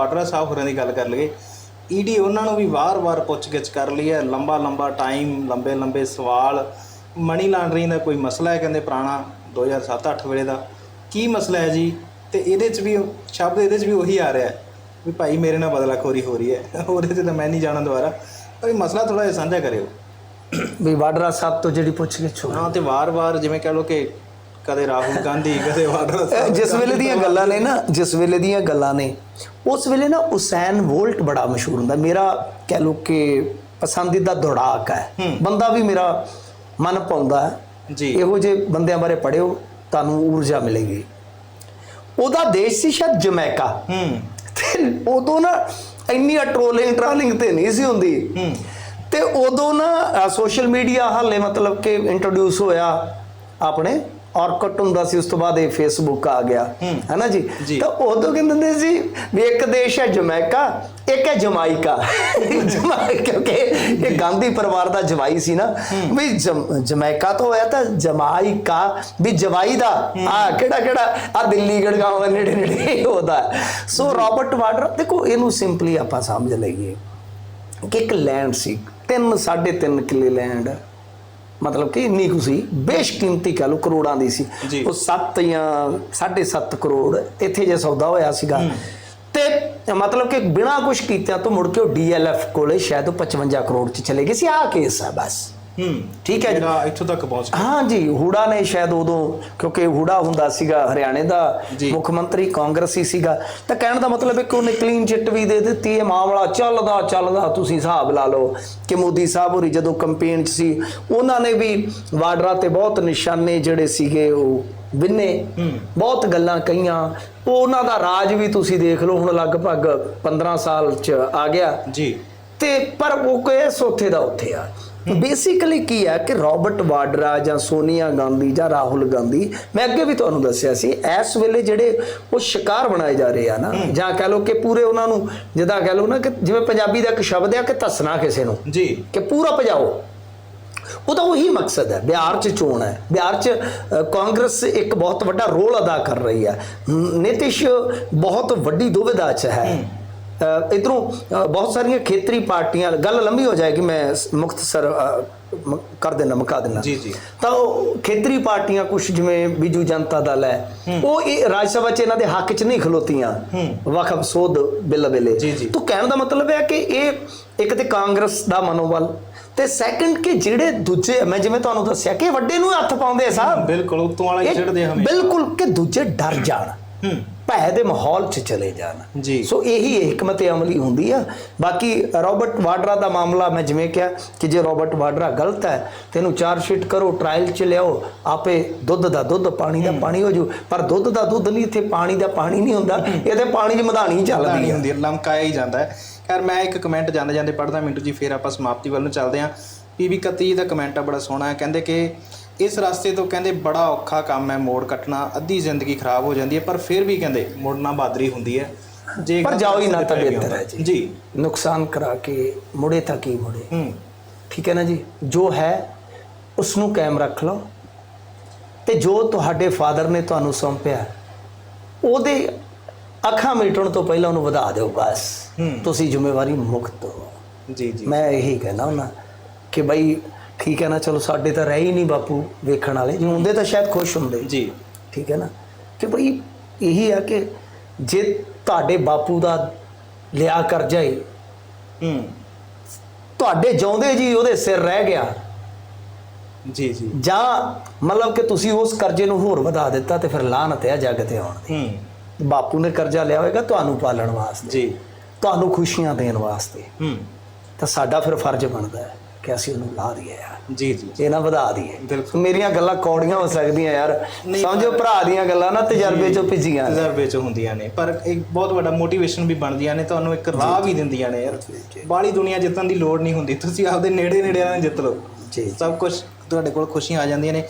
ਵਾਟਰਾ ਸਾਹਿਬ ਹੋਰਾਂ ਦੀ ਗੱਲ ਕਰ ਲਈਏ। ਈਡੀ ਉਹਨਾਂ ਨੂੰ ਵੀ ਵਾਰ-ਵਾਰ ਪੁੱਛਗਿੱਛ ਕਰ ਲਈ ਹੈ। ਲੰਬਾ ਲੰਬਾ ਟਾਈਮ ਲੰਬੇ ਲੰਬੇ ਸਵਾਲ। ਮਨੀ ਲਾਂਡਰਿੰਗ ਦਾ ਕੋਈ ਮਸਲਾ ਹੈ ਕਹਿੰਦੇ ਪੁਰਾਣਾ 2007-8 ਵੇਲੇ ਦਾ? ਕੀ ਮਸਲਾ ਹੈ ਜੀ? ਤੇ ਇਹਦੇ 'ਚ ਵੀ ਸ਼ਬਦ ਇਹਦੇ 'ਚ ਵੀ ਉਹੀ ਆ ਰਿਹਾ ਹੈ ਵੀ ਭਾਈ ਮੇਰੇ ਨਾਲ ਬਦਲਾਖੋਰੀ ਹੋ ਰਹੀ ਹੈ। ਉਹਦੇ 'ਤੇ ਤਾਂ ਮੈਂ ਨਹੀਂ ਜਾਣਾ ਦੁਬਾਰਾ। ਪਰ ਇਹ ਮਸਲਾ ਥੋੜਾ ਜਿਹਾ ਸਾਂਝਾ ਕਰਿਓ। ਵੀ ਵਾਡਰਾ ਸਾਹਿਬ ਤੋਂ ਜਿਹੜੀ ਪੁੱਛ ਗਿੱਛ ਹਾਂ ਤੇ ਵਾਰ-ਵਾਰ ਜਿਵੇਂ ਕਹ ਲੋ ਕਿ ਕਦੇ ਰਾਹੁਲ ਗਾਂਧੀ ਕਦੇ ਇਹ ਜਿਸ ਵੇਲੇ ਦੀਆਂ ਗੱਲਾਂ ਨੇ ਨਾ ਜਿਸ ਵੇਲੇ ਦੀਆਂ ਗੱਲਾਂ ਨੇ ਉਸ ਵੇਲੇ ਨਾ ਉਸੈਨ ਵੋਲਟ ਬੜਾ ਮਸ਼ਹੂਰ ਹੁੰਦਾ। ਮੇਰਾ ਕਹਿ ਲੋ ਕਿ ਪਸੰਦੀਦਾ ਦੌੜਾਕ ਹੈ। ਬੰਦਾ ਵੀ ਮੇਰਾ ਮਨ ਪਾਉਂਦਾ ਹੈ। ਜੀ। ਇਹੋ ਜਿਹੇ ਬੰਦਿਆਂ ਬਾਰੇ ਪੜਿਓ ਤੁਹਾਨੂੰ ਊਰਜਾ ਮਿਲੇਗੀ। ਉਹਦਾ ਦੇਸ਼ ਸੀ ਸ਼ਾਇਦ ਜਮੈਕਾ। ਹੂੰ। ਤੇ ਉਦੋਂ ਨਾ ਇੰਨੀ ਟ੍ਰੋਲਿੰਗ ਟ੍ਰਾਲਿੰਗ ਤੇ ਨਹੀਂ ਸੀ ਹੁੰਦੀ। ਹੂੰ। ਤੇ ਉਦੋਂ ਨਾ ਸੋਸ਼ਲ ਮੀਡੀਆ ਹਾਲੇ ਮਤਲਬ ਕਿ ਇੰਟਰੋਡਿਊਸ ਹੋਇਆ ਆਪਣੇ ਔਰਕਟ ਹੁੰਦਾ ਸੀ ਉਸ ਤੋਂ ਬਾਅਦ ਇਹ ਫੇਸਬੁੱਕ ਆ ਗਿਆ। ਹੈਨਾ ਜੀ? ਜੀ। ਤਾਂ ਉਦੋਂ ਕਹਿੰਦੇ ਹੁੰਦੇ ਸੀ ਵੀ ਇੱਕ ਦੇਸ਼ ਹੈ ਜਮੈਕਾ ਇੱਕ ਹੈ ਜਮਾਈਕਾ ਜਮਾ ਕਿਉਂਕਿ ਇਹ ਗਾਂਧੀ ਪਰਿਵਾਰ ਦਾ ਜਵਾਈ ਸੀ ਨਾ। ਵੀ ਜਮ- ਜਮੈਕਾ ਤੋਂ ਹੋਇਆ ਤਾਂ ਜਮਾਈਕਾ ਵੀ ਜਵਾਈ ਦਾ। ਆ ਕਿਹੜਾ ਕਿਹੜਾ? ਆ ਦਿੱਲੀ ਗੜਗਾਉਂ ਦੇ ਨੇੜੇ ਨੇੜੇ ਉਹਦਾ। ਸੋ ਰਾਬਰਟ ਵਾਡਰ ਦੇਖੋ ਇਹਨੂੰ ਸਿੰਪਲੀ ਆਪਾਂ ਸਮਝ ਲਈਏ ਕਿ ਇੱਕ ਲੈਂਡ ਸੀ। 3 3.5 ਕਿੱਲੇ ਲੈਂਡ ਮਤਲਬ ਕਿ ਇੰਨੀ ਕੁ ਸੀ ਬੇਸ਼ਕੀਮਤੀ ਕਹ ਲੋ ਕਰੋੜਾਂ ਦੀ ਸੀ। ਉਹ 7 ਜਾਂ 7.5 ਕਰੋੜ ਇੱਥੇ ਜੇ ਸੌਦਾ ਹੋਇਆ ਸੀਗਾ। ਤੇ ਮਤਲਬ ਕਿ ਬਿਨਾ ਕੁਝ ਕੀਤਿਆਂ ਤੋਂ ਮੁੜ ਕੇ ਉਹ ਡੀਐਲਐਫ ਕੋਲੇ ਸ਼ਾਇਦ ਉਹ 55 ਕਰੋੜ ਚ ਚਲੇ ਗਏ ਸੀ। ਆਹ ਕੇਸ ਹੈ ਬਸ। ਹੂੰ। ਠੀਕ ਹੈ ਜੀ। ਜਿਹੜਾ ਇੱਥੋਂ ਤੱਕ ਪਹੁੰਚ ਗਿਆ। ਹਾਂ ਜੀ ਹੂੜਾ ਨੇ ਸ਼ਾਇਦ ਉਦੋਂ ਕਿਉਂਕਿ ਹੂੜਾ ਹੁੰਦਾ ਸੀਗਾ ਹਰਿਆਣੇ ਦਾ। ਮੁੱਖ ਮੰਤਰੀ ਕਾਂਗਰਸੀ ਸੀਗਾ। ਤਾਂ ਕਹਿਣ ਦਾ ਮਤਲਬ ਹੈ ਕਿ ਉਹਨੇ ਕਲੀਨ ਚਿੱਟ ਵੀ ਦੇ ਦਿੱਤੀ ਇਹ ਮਾਮਲਾ ਚੱਲਦਾ ਚੱਲਦਾ ਤੁਸੀਂ ਹਿਸਾਬ ਲਾ ਲਓ ਕਿ ਮੋਦੀ ਸਾਹਿਬ ਹੋਰੀ ਜਦੋਂ ਕੰਪੇਨ 'ਚ ਸੀ ਉਹਨਾਂ ਨੇ ਵੀ ਵਾਡਰਾ ਤੇ ਬਹੁਤ ਨਿਸ਼ਾਨੇ ਜਿਹੜੇ ਸੀਗੇ ਉਹ ਵਿੰਨੇ। ਬਹੁਤ ਗੱਲਾਂ ਕਹੀਆਂ। ਉਹ ਉਹਨਾਂ ਦਾ ਰਾਜ ਵੀ ਤੁਸੀਂ ਦੇਖ ਲਓ ਹੁਣ ਲਗਭਗ 15 ਸਾਲ 'ਚ ਆ ਗਿਆ। ਜੀ। ਤੇ ਪਰ ਉਹ ਕੇਸ ਉੱਥੇ ਦਾ ਉੱਥੇ ਆ ਬੇਸਿਕਲੀ ਕੀ ਹੈ ਕਿ ਰਾਬਰਟ ਵਾਡਰਾ ਜਾਂ ਸੋਨੀਆ ਗਾਂਧੀ ਜਾਂ ਰਾਹੁਲ ਗਾਂਧੀ ਮੈਂ ਅੱਗੇ ਵੀ ਤੁਹਾਨੂੰ ਦੱਸਿਆ ਸੀ ਇਸ ਵੇਲੇ ਜਿਹੜੇ ਉਹ ਸ਼ਿਕਾਰ ਬਣਾਏ ਜਾ ਰਹੇ ਆ ਨਾ ਜਾਂ ਕਹ ਲਓ ਕਿ ਪੂਰੇ ਉਹਨਾਂ ਨੂੰ ਜਿੱਦਾਂ ਕਹ ਲਓ ਨਾ ਕਿ ਜਿਵੇਂ ਪੰਜਾਬੀ ਦਾ ਇੱਕ ਸ਼ਬਦ ਹੈ ਕਿ ਧੱਸਣਾ ਕਿਸੇ ਨੂੰ ਜੀ। ਕਿ ਪੂਰਾ ਭਜਾਓ। ਉਹਦਾ ਉਹੀ ਮਕਸਦ ਹੈ ਬਿਹਾਰ 'ਚ ਚੋਣ ਹੈ। ਬਿਹਾਰ 'ਚ ਕਾਂਗਰਸ ਇੱਕ ਬਹੁਤ ਵੱਡਾ ਰੋਲ ਅਦਾ ਕਰ ਰਹੀ ਹੈ। ਨਿਤਿਸ਼ ਬਹੁਤ ਵੱਡੀ ਦੁਵਿਧਾ 'ਚ ਹੈ। ਇਧਰੋਂ ਬਹੁਤ ਸਾਰੀਆਂ ਖੇਤਰੀ ਪਾਰਟੀਆਂ ਗੱਲ ਲੰਮੀ ਹੋ ਜਾਏਗੀ ਮੈਂ ਮੁਖਤਸਰ ਕਰ ਦੇਣਾ ਮੁਕਾ ਦੇਣਾ ਜੀ, ਜੀ। ਤਾਂ ਉਹ ਖੇਤਰੀ ਪਾਰਟੀਆਂ ਕੁਝ ਜਿਵੇਂ ਬੀਜੂ ਜਨਤਾ ਦਲ ਹੈ। ਉਹ ਇਹ ਰਾਜ ਸਭਾ 'ਚ ਇਹਨਾਂ ਦੇ ਹੱਕ 'ਚ ਨਹੀਂ ਖਲੋਤੀਆਂ। ਵਕਫ ਸੋਧ ਬਿੱਲ ਵੇਲੇ। ਤੋ ਕਹਿਣ ਦਾ ਮਤਲਬ ਹੈ ਕਿ ਇਹ ਇੱਕ ਤੇ ਕਾਂਗਰਸ ਦਾ ਮਨੋਬਲ ਤੇ ਸੈਕੰਡ ਕਿ ਜਿਹੜੇ ਦੂਜੇ ਮੈਂ ਜਿਵੇਂ ਤੁਹਾਨੂੰ ਦੱਸਿਆ ਕਿ ਵੱਡੇ ਨੂੰ ਹੱਥ ਪਾਉਂਦੇ ਆ ਸਾਹਿਬ। ਬਿਲਕੁਲ ਉਤੋਂ ਵਾਲਾ ਚੜਦੇ ਹਮੇ ਬਿਲਕੁਲ ਕਿ ਦੂਜੇ ਡਰ ਜਾਣ। ਭੈ ਦੇ ਮਾਹੌਲ 'ਚ ਚਲੇ ਜਾਣ। ਜੀ। ਸੋ ਇਹੀ ਹਕਮਤ ਅਮਲੀ ਹੁੰਦੀ ਆ। ਬਾਕੀ ਰਾਬਰਟ ਵਾਡਰਾ ਦਾ ਮਾਮਲਾ ਮੈਂ ਜਿਵੇਂ ਕਿਹਾ ਕਿ ਜੇ ਰਾਬਰਟ ਵਾਡਰਾ ਗਲਤ ਹੈ ਤੈਨੂੰ ਚਾਰਜ ਸ਼ੀਟ ਕਰੋ ਟ੍ਰਾਇਲ 'ਚ ਲਿਆਓ ਆਪੇ ਦੁੱਧ ਦਾ ਦੁੱਧ ਪਾਣੀ ਦਾ ਪਾਣੀ ਹੋ ਜੂ। ਪਰ ਦੁੱਧ ਦਾ ਦੁੱਧ ਨਹੀਂ ਇੱਥੇ ਪਾਣੀ ਦਾ ਪਾਣੀ ਨਹੀਂ ਹੁੰਦਾ। ਇਹਦੇ ਪਾਣੀ 'ਚ ਮਧਾਣੀ ਚੱਲਦੀ ਹੁੰਦੀ ਲਮਕਾਇਆ ਹੀ ਜਾਂਦਾ ਹੈ। ਖੈਰ ਮੈਂ ਇੱਕ ਕਮੈਂਟ ਜਾਂਦੇ ਜਾਂਦੇ ਪੜਦਾ ਮਿੰਟੂ ਜੀ ਫੇਰ ਆਪਾਂ ਸਮਾਪਤੀ ਵੱਲ ਨੂੰ ਚੱਲਦੇ ਆਂ ਪੀਬੀ 31 ਦਾ ਕਮੈਂਟ ਆ ਬੜਾ ਸੋਹਣਾ ਹੈ। ਕਹਿੰਦੇ ਕਿ ਇਸ ਰਸਤੇ ਤੋਂ ਕਹਿੰਦੇ ਬੜਾ ਔਖਾ ਕੰਮ ਹੈ ਮੋੜ ਕੱਟਣਾ ਅੱਧੀ ਜ਼ਿੰਦਗੀ ਖਰਾਬ ਹੋ ਜਾਂਦੀ ਹੈ ਪਰ ਫਿਰ ਵੀ ਕਹਿੰਦੇ ਮੁੜਨਾ ਬਹਾਦਰੀ ਹੁੰਦੀ ਹੈ। ਜੇ ਪਰ ਜਾਓ ਹੀ ਨਾ ਤਾਂ ਬਿਹਤਰ ਹੈ। ਜੀ। ਜੀ। ਨੁਕਸਾਨ ਕਰਾ ਕੇ ਮੁੜੇ ਤਾਂ ਕੀ ਮੁੜੇ? ਹੂੰ। ਠੀਕ ਹੈ ਨਾ ਜੀ? ਜੋ ਹੈ ਉਸ ਨੂੰ ਕਾਇਮ ਰੱਖ ਲਓ। ਤੇ ਜੋ ਤੁਹਾਡੇ ਫਾਦਰ ਨੇ ਤੁਹਾਨੂੰ ਸੌਂਪਿਆ ਉਹਦੇ ਅੱਖਾਂ ਮੀਟਣ ਤੋਂ ਪਹਿਲਾਂ ਉਹਨੂੰ ਵਧਾ ਦਿਓ ਬਸ। ਤੁਸੀਂ ਜ਼ਿੰਮੇਵਾਰੀ ਮੁਕਤ ਹੋ। ਜੀ ਜੀ। ਮੈਂ ਇਹੀ ਕਹਿਣਾ ਹੁੰਦਾ ਕਿ ਬਈ ਠੀਕ ਹੈ ਨਾ ਚਲੋ ਸਾਡੇ ਤਾਂ ਰਹਿ ਹੀ ਨਹੀਂ ਬਾਪੂ ਵੇਖਣ ਵਾਲੇ। ਜੇ ਹੁੰਦੇ ਤਾਂ ਸ਼ਾਇਦ ਖੁਸ਼ ਹੁੰਦੇ। ਜੀ। ਠੀਕ ਹੈ ਨਾ? ਕਿ ਬਈ ਇਹੀ ਹੈ ਕਿ ਜੇ ਤੁਹਾਡੇ ਬਾਪੂ ਦਾ ਲਿਆ ਕਰ ਜਾਏ ਹੂੰ। ਤੁਹਾਡੇ ਜਿਉਂਦੇ ਜੀ ਉਹਦੇ ਸਿਰ ਰਹਿ ਗਿਆ। ਜੀ ਜੀ। ਜਾਂ ਮਤਲਬ ਕਿ ਤੁਸੀਂ ਉਸ ਕਰਜ਼ੇ ਨੂੰ ਹੋਰ ਵਧਾ ਦਿੱਤਾ ਤੇ ਫਿਰ ਲਾਹਨਤ ਹੈ ਜੱਗ ਤੇ ਆਉਣ ਦੀ। ਹੂੰ। ਬਾਪੂ ਨੇ ਕਰਜ਼ਾ ਲਿਆ ਹੋਵੇਗਾ ਤੁਹਾਨੂੰ ਪਾਲਣ ਵਾਸਤੇ। ਜੀ। ਤੁਹਾਨੂੰ ਖੁਸ਼ੀਆਂ ਦੇਣ ਵਾਸਤੇ। ਹੂੰ। ਤਾਂ ਸਾਡਾ ਫਿਰ ਫਰਜ਼ ਬਣਦਾ ਹੈ। ਕਿ ਅਸੀਂ ਉਹਨੂੰ ਲਾ ਦਈਏ ਯਾਰ। ਜੀ ਜੀ ਇਹ ਨਾ ਵਧਾ ਦਈਏ। ਬਿਲਕੁਲ। ਮੇਰੀਆਂ ਗੱਲਾਂ ਕੌੜੀਆਂ ਹੋ ਸਕਦੀਆਂ ਯਾਰ। ਸਮਝੋ ਭਰਾ ਦੀਆਂ ਗੱਲਾਂ ਨਾ ਤਜਰਬੇ ਚੋਂ ਭਿੱਜੀਆਂ ਨੇ। ਤਜਰਬੇ ਚ ਹੁੰਦੀਆਂ ਨੇ। ਪਰ ਇੱਕ ਬਹੁਤ ਵੱਡਾ ਮੋਟੀਵੇਸ਼ਨ ਵੀ ਬਣਦੀਆਂ ਨੇ ਤੁਹਾਨੂੰ ਇੱਕ ਰਾਹ ਵੀ ਦਿੰਦੀਆਂ ਨੇ ਯਾਰ। ਬਾਹਲੀ ਦੁਨੀਆ ਜਿੱਤਣ ਦੀ ਲੋੜ ਨਹੀਂ ਹੁੰਦੀ। ਤੁਸੀਂ ਆਪਦੇ ਨੇੜੇ ਨੇੜੇ ਨਾਲ ਜਿੱਤ ਲਓ। ਜੀ ਸਭ ਕੁਝ ਤੁਹਾਡੇ ਕੋਲ ਖੁਸ਼ੀਆਂ ਆ ਜਾਂਦੀਆਂ ਨੇ।